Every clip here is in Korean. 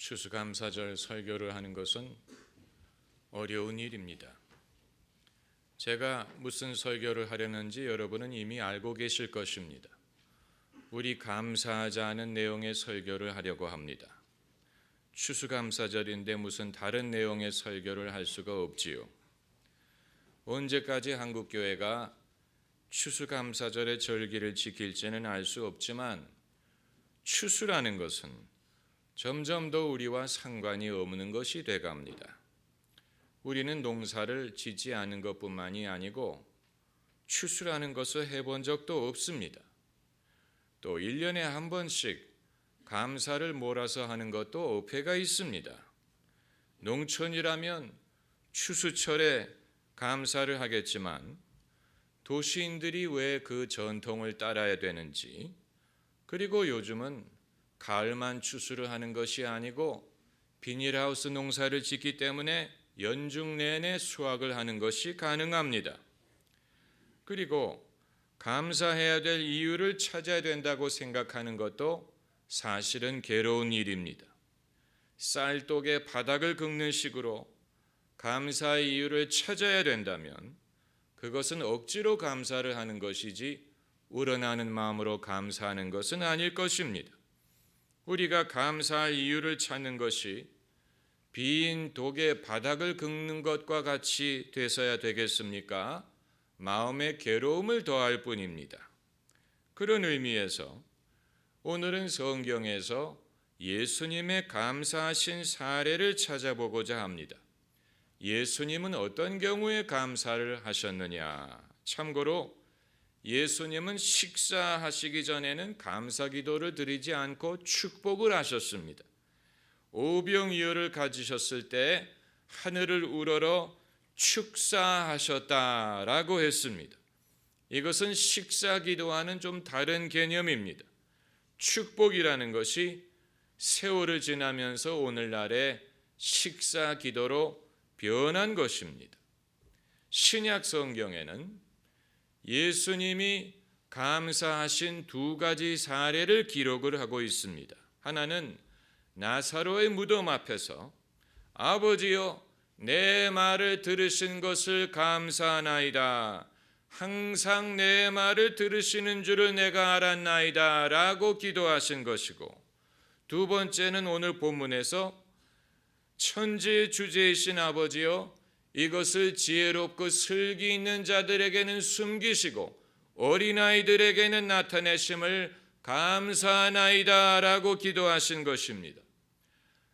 추수감사절 설교를 하는 것은 어려운 일입니다. 제가 무슨 설교를 하려는지 여러분은 이미 알고 계실 것입니다. 우리 감사하자는 내용의 설교를 하려고 합니다. 추수감사절인데 무슨 다른 내용의 설교를 할 수가 없지요. 언제까지 한국 교회가 추수감사절의 절기를 지킬지는 알 수 없지만 추수라는 것은 점점 더 우리와 상관이 없는 것이 돼갑니다. 우리는 농사를 짓지 않은 것뿐만이 아니고 추수라는 것을 해본 적도 없습니다. 또 1년에 한 번씩 감사를 몰아서 하는 것도 어폐가 있습니다. 농촌이라면 추수철에 감사를 하겠지만 도시인들이 왜 그 전통을 따라야 되는지 그리고 요즘은 가을만 추수를 하는 것이 아니고 비닐하우스 농사를 짓기 때문에 연중 내내 수확을 하는 것이 가능합니다. 그리고 감사해야 될 이유를 찾아야 된다고 생각하는 것도 사실은 괴로운 일입니다. 쌀독의 바닥을 긁는 식으로 감사의 이유를 찾아야 된다면 그것은 억지로 감사를 하는 것이지 우러나는 마음으로 감사하는 것은 아닐 것입니다. 우리가 감사할 이유를 찾는 것이 빈 독의 바닥을 긁는 것과 같이 되서야 되겠습니까? 마음의 괴로움을 더할 뿐입니다. 그런 의미에서 오늘은 성경에서 예수님의 감사하신 사례를 찾아보고자 합니다. 예수님은 어떤 경우에 감사를 하셨느냐? 참고로 예수님은 식사하시기 전에는 감사 기도를 드리지 않고 축복을 하셨습니다. 오병이어를 가지셨을 때 하늘을 우러러 축사하셨다라고 했습니다. 이것은 식사 기도와는 좀 다른 개념입니다. 축복이라는 것이 세월을 지나면서 오늘날의 식사 기도로 변한 것입니다. 신약 성경에는 예수님이 감사하신 두 가지 사례를 기록을 하고 있습니다. 하나는 나사로의 무덤 앞에서 아버지여 내 말을 들으신 것을 감사하나이다. 항상 내 말을 들으시는 줄을 내가 알았나이다. 라고 기도하신 것이고 두 번째는 오늘 본문에서 천지의 주제이신 아버지여 이것을 지혜롭고 슬기 있는 자들에게는 숨기시고 어린아이들에게는 나타내심을 감사하나이다라고 기도하신 것입니다.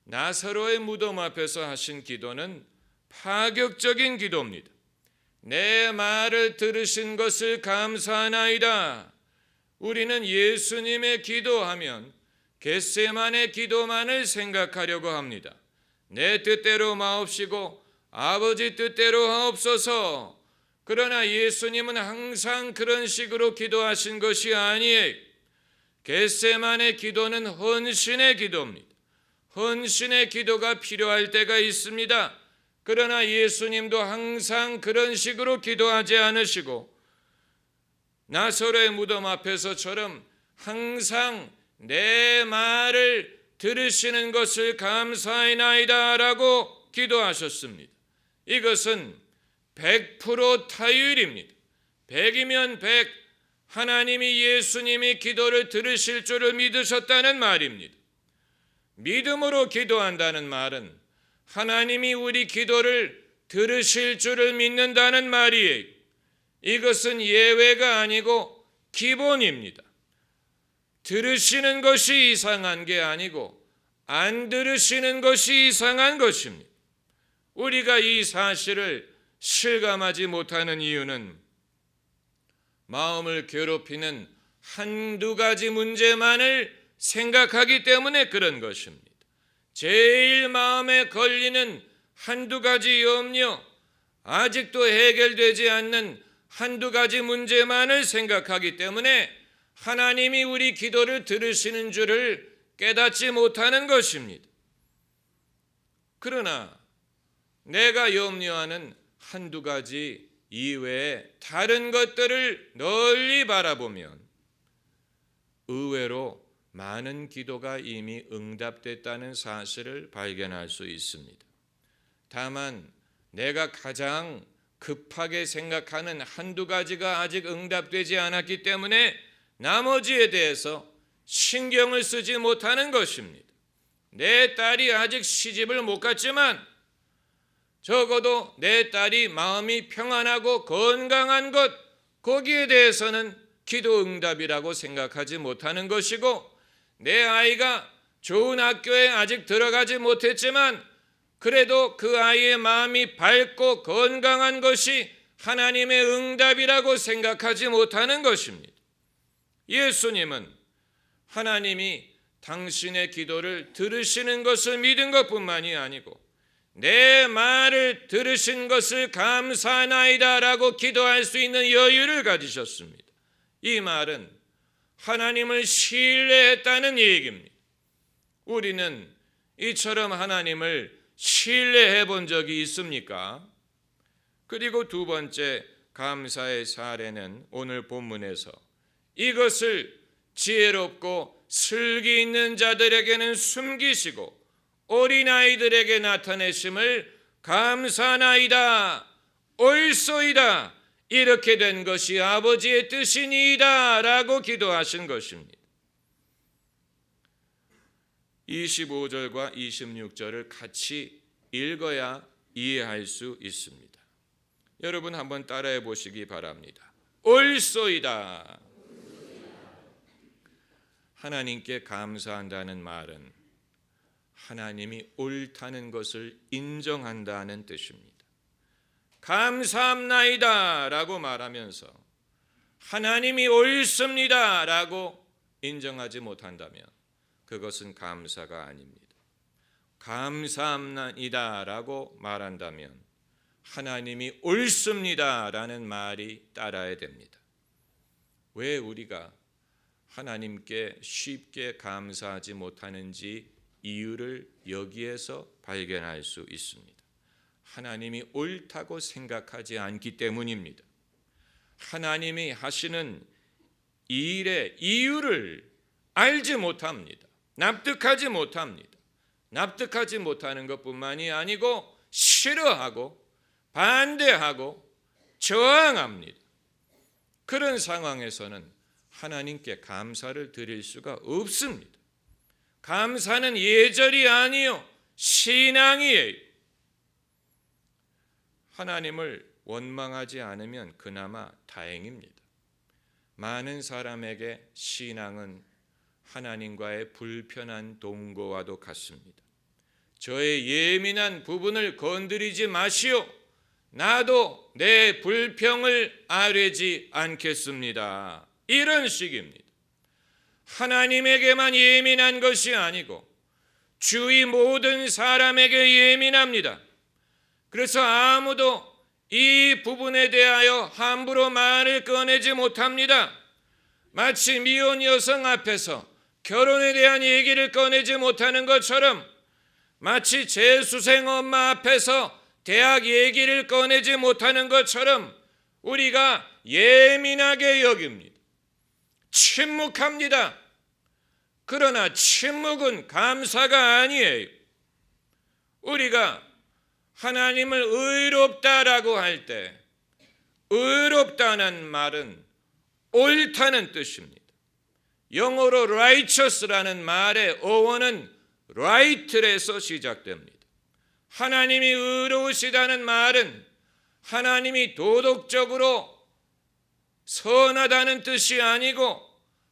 나사로의 무덤 앞에서 하신 기도는 파격적인 기도입니다. 내 말을 들으신 것을 감사하나이다. 우리는 예수님의 기도하면 겟세만의 기도만을 생각하려고 합니다. 내 뜻대로 마옵시고 아버지 뜻대로 하옵소서. 그러나 예수님은 항상 그런 식으로 기도하신 것이 아니에요. 겟세만의 기도는 헌신의 기도입니다. 헌신의 기도가 필요할 때가 있습니다. 그러나 예수님도 항상 그런 식으로 기도하지 않으시고 나사로의 무덤 앞에서처럼 항상 내 말을 들으시는 것을 감사하나이다라고 기도하셨습니다. 이것은 100% 타율입니다. 100이면 100 하나님이 예수님이 기도를 들으실 줄을 믿으셨다는 말입니다. 믿음으로 기도한다는 말은 하나님이 우리 기도를 들으실 줄을 믿는다는 말이에요. 이것은 예외가 아니고 기본입니다. 들으시는 것이 이상한 게 아니고 안 들으시는 것이 이상한 것입니다. 우리가 이 사실을 실감하지 못하는 이유는 마음을 괴롭히는 한두 가지 문제만을 생각하기 때문에 그런 것입니다. 제일 마음에 걸리는 한두 가지 염려, 아직도 해결되지 않는 한두 가지 문제만을 생각하기 때문에 하나님이 우리 기도를 들으시는 줄을 깨닫지 못하는 것입니다. 그러나 내가 염려하는 한두 가지 이외에 다른 것들을 널리 바라보면 의외로 많은 기도가 이미 응답됐다는 사실을 발견할 수 있습니다. 다만 내가 가장 급하게 생각하는 한두 가지가 아직 응답되지 않았기 때문에 나머지에 대해서 신경을 쓰지 못하는 것입니다. 내 딸이 아직 시집을 못 갔지만 적어도 내 딸이 마음이 평안하고 건강한 것 거기에 대해서는 기도 응답이라고 생각하지 못하는 것이고 내 아이가 좋은 학교에 아직 들어가지 못했지만 그래도 그 아이의 마음이 밝고 건강한 것이 하나님의 응답이라고 생각하지 못하는 것입니다. 예수님은 하나님이 당신의 기도를 들으시는 것을 믿은 것 뿐만이 아니고 내 말을 들으신 것을 감사나이다라고 기도할 수 있는 여유를 가지셨습니다. 이 말은 하나님을 신뢰했다는 얘기입니다. 우리는 이처럼 하나님을 신뢰해 본 적이 있습니까? 그리고 두 번째 감사의 사례는 오늘 본문에서 이것을 지혜롭고 슬기 있는 자들에게는 숨기시고 어린아이들에게 나타내심을 감사나이다 옳소이다 이렇게 된 것이 아버지의 뜻이니이다 라고 기도하신 것입니다. 25절과 26절을 같이 읽어야 이해할 수 있습니다. 여러분 한번 따라해 보시기 바랍니다. 옳소이다. 하나님께 감사한다는 말은 하나님이 옳다는 것을 인정한다는 뜻입니다. 감사합나이다 라고 말하면서 하나님이 옳습니다 라고 인정하지 못한다면 그것은 감사가 아닙니다. 감사합니다라고 말한다면 하나님이 옳습니다 라는 말이 따라야 됩니다. 왜 우리가 하나님께 쉽게 감사하지 못하는지 이유를 여기에서 발견할 수 있습니다. 하나님이 옳다고 생각하지 않기 때문입니다. 하나님이 하시는 이 일의 이유를 알지 못합니다. 납득하지 못합니다. 납득하지 못하는 것뿐만이 아니고 싫어하고 반대하고 저항합니다. 그런 상황에서는 하나님께 감사를 드릴 수가 없습니다. 감사는 예절이 아니요 신앙이에요. 하나님을 원망하지 않으면 그나마 다행입니다. 많은 사람에게 신앙은 하나님과의 불편한 동거와도 같습니다. 저의 예민한 부분을 건드리지 마시오. 나도 내 불평을 아뢰지 않겠습니다. 이런 식입니다. 하나님에게만 예민한 것이 아니고 주위 모든 사람에게 예민합니다. 그래서 아무도 이 부분에 대하여 함부로 말을 꺼내지 못합니다. 마치 미혼 여성 앞에서 결혼에 대한 얘기를 꺼내지 못하는 것처럼 마치 재수생 엄마 앞에서 대학 얘기를 꺼내지 못하는 것처럼 우리가 예민하게 여깁니다. 침묵합니다. 그러나 침묵은 감사가 아니에요. 우리가 하나님을 의롭다라고 할 때 의롭다는 말은 옳다는 뜻입니다. 영어로 righteous라는 말의 어원은 right에서 시작됩니다. 하나님이 의로우시다는 말은 하나님이 도덕적으로 선하다는 뜻이 아니고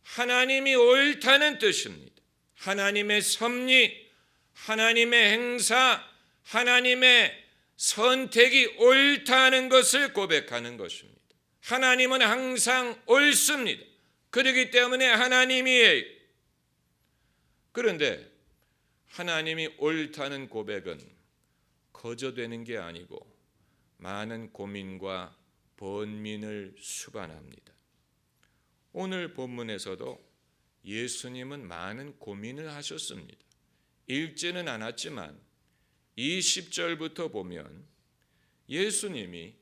하나님이 옳다는 뜻입니다. 하나님의 섭리, 하나님의 행사, 하나님의 선택이 옳다는 것을 고백하는 것입니다. 하나님은 항상 옳습니다. 그렇기 때문에 하나님이에요. 그런데 하나님이 옳다는 고백은 거저되는 게 아니고 많은 고민과 번민을 수반합니다. 오늘 본문에서도 예수님은 많은 고민을 하셨습니다. 읽지는 않았지만 20절부터 보면 예수님이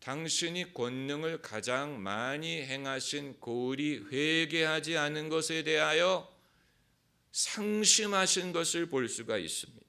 당신이 권능을 가장 많이 행하신 고울이 회개하지 않은 것에 대하여 상심하신 것을 볼 수가 있습니다.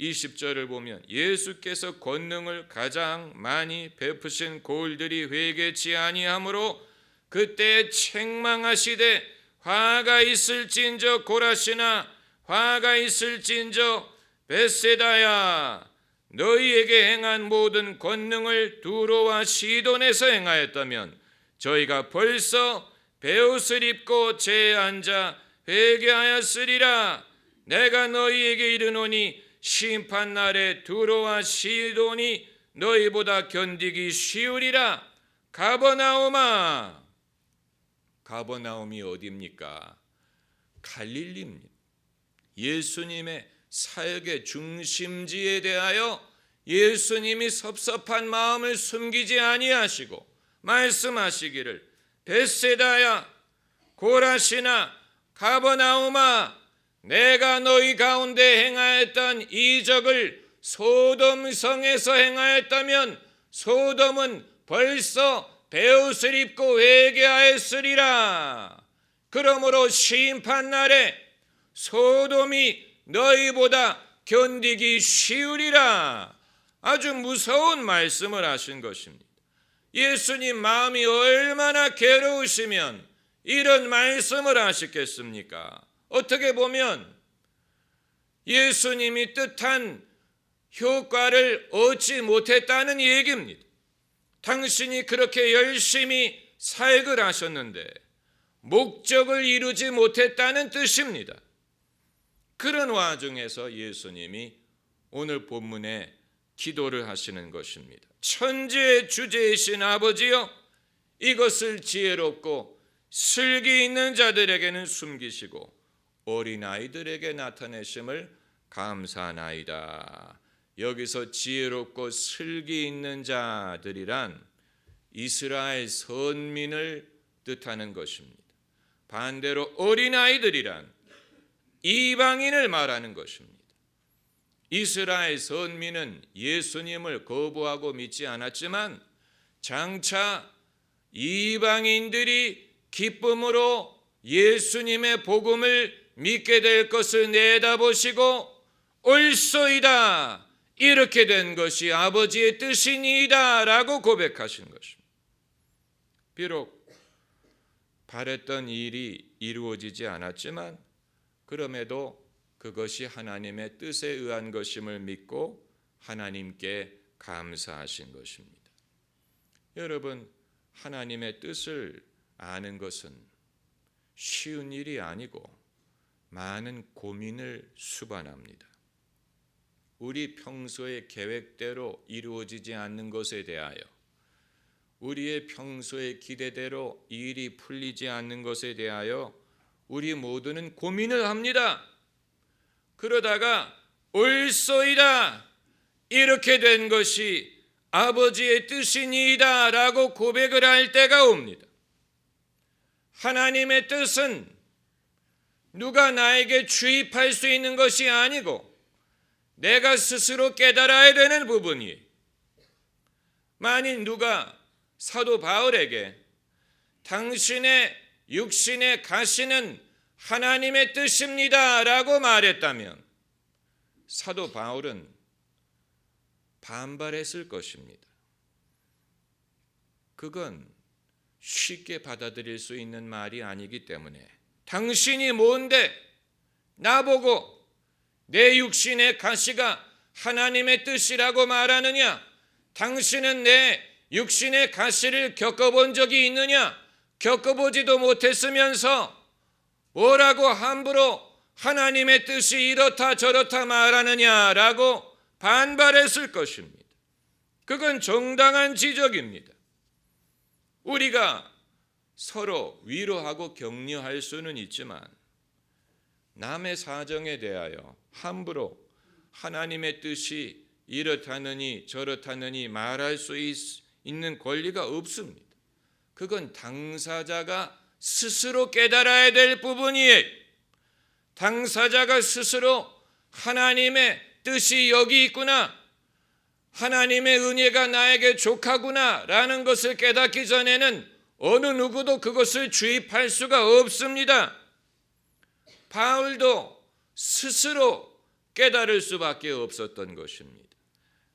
20절을 보면 예수께서 권능을 가장 많이 베푸신 고을들이 회개치 아니하므로 그때 책망하시되 화가 있을진저 고라시나 화가 있을진저 베세다야 너희에게 행한 모든 권능을 두로와 시돈에서 행하였다면 저희가 벌써 베옷을 입고 제에 앉아 회개하였으리라. 내가 너희에게 이르노니 심판 날에 두로와 시돈이 너희보다 견디기 쉬우리라 가버나오마 가버나움이 어디입니까? 갈릴리입니다. 예수님의 사역의 중심지에 대하여 예수님이 섭섭한 마음을 숨기지 아니하시고 말씀하시기를 베세다야 고라시나 가버나움아 내가 너희 가운데 행하였던 이적을 소돔 성에서 행하였다면 소돔은 벌써 베옷을 입고 회개하였으리라. 그러므로 심판 날에 소돔이 너희보다 견디기 쉬우리라. 아주 무서운 말씀을 하신 것입니다. 예수님 마음이 얼마나 괴로우시면 이런 말씀을 하시겠습니까? 어떻게 보면 예수님이 뜻한 효과를 얻지 못했다는 얘기입니다. 당신이 그렇게 열심히 사역을 하셨는데 목적을 이루지 못했다는 뜻입니다. 그런 와중에서 예수님이 오늘 본문에 기도를 하시는 것입니다. 천지의 주제이신 아버지여 이것을 지혜롭고 슬기 있는 자들에게는 숨기시고 어린아이들에게 나타내심을 감사나이다. 여기서 지혜롭고 슬기 있는 자들이란 이스라엘 선민을 뜻하는 것입니다. 반대로 어린아이들이란 이방인을 말하는 것입니다. 이스라엘 선민은 예수님을 거부하고 믿지 않았지만 장차 이방인들이 기쁨으로 예수님의 복음을 믿게 될 것을 내다보시고 옳소이다 이렇게 된 것이 아버지의 뜻이니이다 라고 고백하신 것입니다. 비록 바랬던 일이 이루어지지 않았지만 그럼에도 그것이 하나님의 뜻에 의한 것임을 믿고 하나님께 감사하신 것입니다. 여러분 하나님의 뜻을 아는 것은 쉬운 일이 아니고 많은 고민을 수반합니다. 우리 평소의 계획대로 이루어지지 않는 것에 대하여 우리의 평소의 기대대로 일이 풀리지 않는 것에 대하여 우리 모두는 고민을 합니다. 그러다가 옳소이다 이렇게 된 것이 아버지의 뜻이니이다 라고 고백을 할 때가 옵니다. 하나님의 뜻은 누가 나에게 주입할 수 있는 것이 아니고 내가 스스로 깨달아야 되는 부분이 만일 누가 사도 바울에게 당신의 육신의 가시는 하나님의 뜻입니다 라고 말했다면 사도 바울은 반발했을 것입니다. 그건 쉽게 받아들일 수 있는 말이 아니기 때문에 당신이 뭔데 나보고 내 육신의 가시가 하나님의 뜻이라고 말하느냐? 당신은 내 육신의 가시를 겪어본 적이 있느냐? 겪어보지도 못했으면서 뭐라고 함부로 하나님의 뜻이 이렇다 저렇다 말하느냐라고 반발했을 것입니다. 그건 정당한 지적입니다. 우리가 서로 위로하고 격려할 수는 있지만 남의 사정에 대하여 함부로 하나님의 뜻이 이렇다느니 저렇다느니 말할 수 있, 있는 권리가 없습니다. 그건 당사자가 스스로 깨달아야 될 부분이에요. 당사자가 스스로 하나님의 뜻이 여기 있구나. 하나님의 은혜가 나에게 족하구나. 라는 것을 깨닫기 전에는 어느 누구도 그것을 주입할 수가 없습니다. 바울도 스스로 깨달을 수밖에 없었던 것입니다.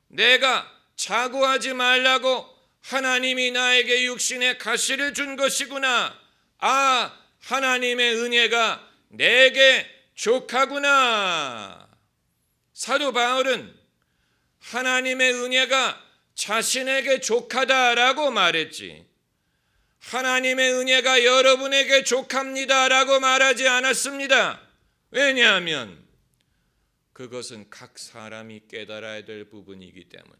내가 자고하지 말라고 하나님이 나에게 육신의 가시를 준 것이구나. 아, 하나님의 은혜가 내게 족하구나. 사도 바울은 하나님의 은혜가 자신에게 족하다라고 말했지. 하나님의 은혜가 여러분에게 족합니다라고 말하지 않았습니다. 왜냐하면 그것은 각 사람이 깨달아야 될 부분이기 때문에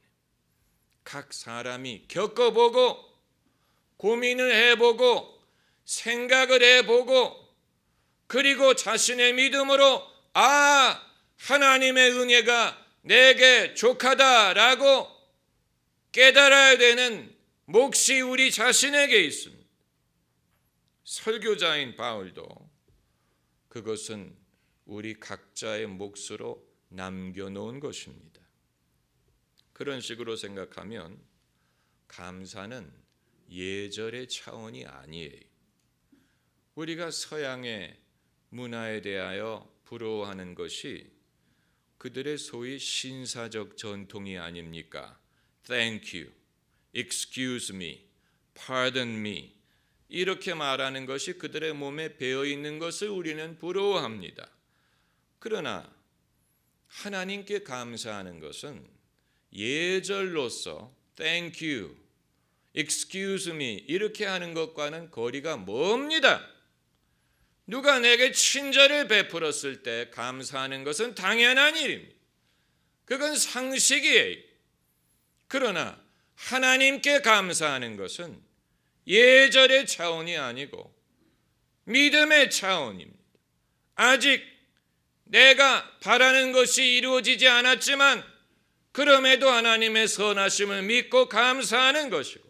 각 사람이 겪어보고 고민을 해보고 생각을 해보고 그리고 자신의 믿음으로 아 하나님의 은혜가 내게 족하다라고 깨달아야 되는 몫이 우리 자신에게 있습니다. 설교자인 바울도 그것은 우리 각자의 몫으로 남겨놓은 것입니다. 그런 식으로 생각하면 감사는 예절의 차원이 아니에요. 우리가 서양의 문화에 대하여 부러워하는 것이 그들의 소위 신사적 전통이 아닙니까? Thank you, excuse me, pardon me 이렇게 말하는 것이 그들의 몸에 배어 있는 것을 우리는 부러워합니다. 그러나 하나님께 감사하는 것은 예절로서 thank you, excuse me 이렇게 하는 것과는 거리가 멉니다. 누가 내게 친절을 베풀었을 때 감사하는 것은 당연한 일입니다. 그건 상식이에요. 그러나 하나님께 감사하는 것은 예절의 차원이 아니고 믿음의 차원입니다. 아직 내가 바라는 것이 이루어지지 않았지만 그럼에도 하나님의 선하심을 믿고 감사하는 것이고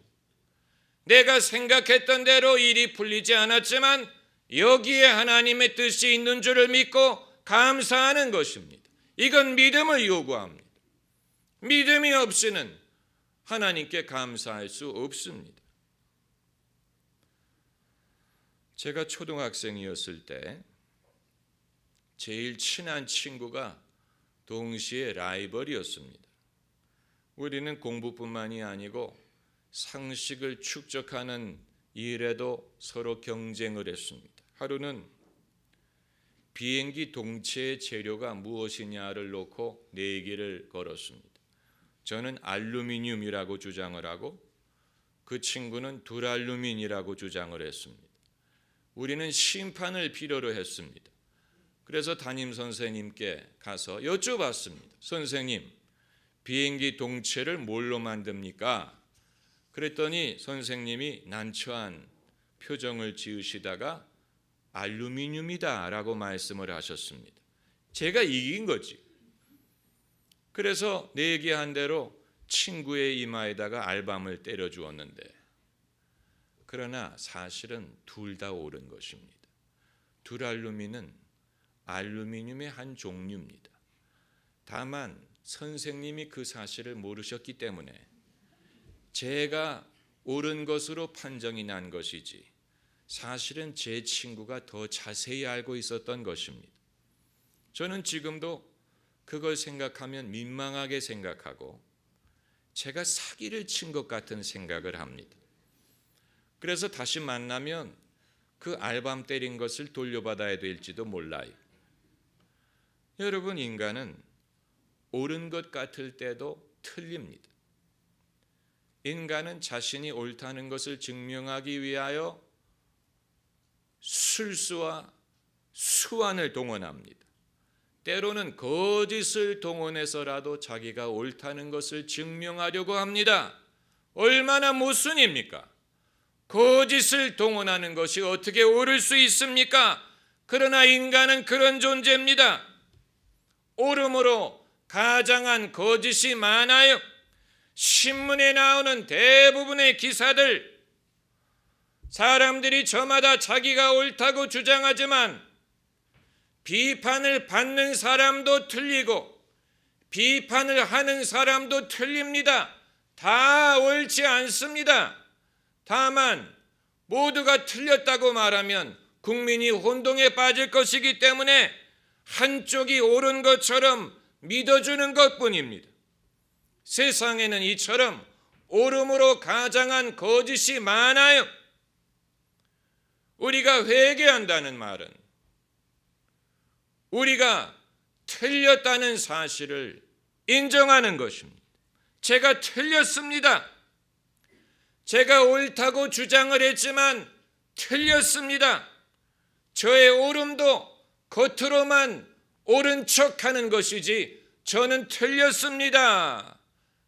내가 생각했던 대로 일이 풀리지 않았지만 여기에 하나님의 뜻이 있는 줄을 믿고 감사하는 것입니다. 이건 믿음을 요구합니다. 믿음이 없이는 하나님께 감사할 수 없습니다. 제가 초등학생이었을 때 제일 친한 친구가 동시에 라이벌이었습니다. 우리는 공부뿐만이 아니고 상식을 축적하는 일에도 서로 경쟁을 했습니다. 하루는 비행기 동체의 재료가 무엇이냐를 놓고 내기를 걸었습니다. 저는 알루미늄이라고 주장을 하고 그 친구는 둘알루민이라고 주장을 했습니다. 우리는 심판을 필요로 했습니다. 그래서 담임 선생님께 가서 여쭤봤습니다. 선생님, 비행기 동체를 뭘로 만듭니까? 그랬더니 선생님이 난처한 표정을 지으시다가 알루미늄이다라고 말씀을 하셨습니다. 제가 이긴 거지. 그래서 내기한 대로 친구의 이마에다가 알밤을 때려 주었는데 그러나 사실은 둘 다 옳은 것입니다. 둘알루민은 알루미늄의 한 종류입니다. 다만 선생님이 그 사실을 모르셨기 때문에 제가 옳은 것으로 판정이 난 것이지 사실은 제 친구가 더 자세히 알고 있었던 것입니다. 저는 지금도 그걸 생각하면 민망하게 생각하고 제가 사기를 친 것 같은 생각을 합니다. 그래서 다시 만나면 그 알밤 때린 것을 돌려받아야 될지도 몰라요. 여러분, 인간은 옳은 것 같을 때도 틀립니다. 인간은 자신이 옳다는 것을 증명하기 위하여 술수와 수완을 동원합니다. 때로는 거짓을 동원해서라도 자기가 옳다는 것을 증명하려고 합니다. 얼마나 모순입니까? 거짓을 동원하는 것이 어떻게 옳을 수 있습니까? 그러나 인간은 그런 존재입니다. 옳음으로 가장한 거짓이 많아요. 신문에 나오는 대부분의 기사들 사람들이 저마다 자기가 옳다고 주장하지만 비판을 받는 사람도 틀리고 비판을 하는 사람도 틀립니다. 다 옳지 않습니다. 다만 모두가 틀렸다고 말하면 국민이 혼동에 빠질 것이기 때문에 한쪽이 옳은 것처럼 믿어주는 것 뿐입니다. 세상에는 이처럼 옳음으로 가장한 거짓이 많아요. 우리가 회개한다는 말은 우리가 틀렸다는 사실을 인정하는 것입니다. 제가 틀렸습니다. 제가 옳다고 주장을 했지만 틀렸습니다. 저의 옳음도 겉으로만 옳은 척 하는 것이지 저는 틀렸습니다.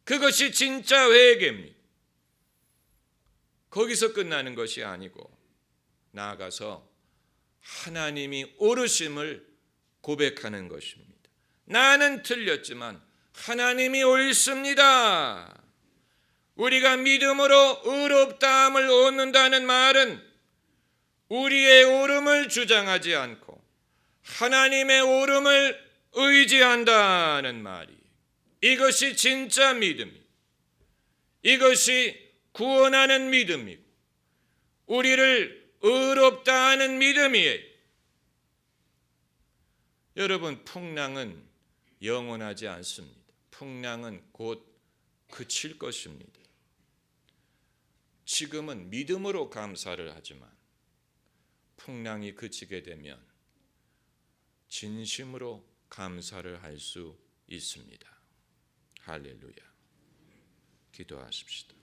그것이 진짜 회개입니다. 거기서 끝나는 것이 아니고 나아가서 하나님이 옳으심을 고백하는 것입니다. 나는 틀렸지만 하나님이 옳습니다. 우리가 믿음으로 의롭다함을 얻는다는 말은 우리의 옳음을 주장하지 않고 하나님의 옳음을 의지한다는 말이 이것이 진짜 믿음이 이것이 구원하는 믿음이고 우리를 의롭다 하는 믿음이에요. 여러분 풍랑은 영원하지 않습니다. 풍랑은 곧 그칠 것입니다. 지금은 믿음으로 감사를 하지만 풍랑이 그치게 되면 진심으로 감사를 할 수 있습니다. 할렐루야. 기도하십시다.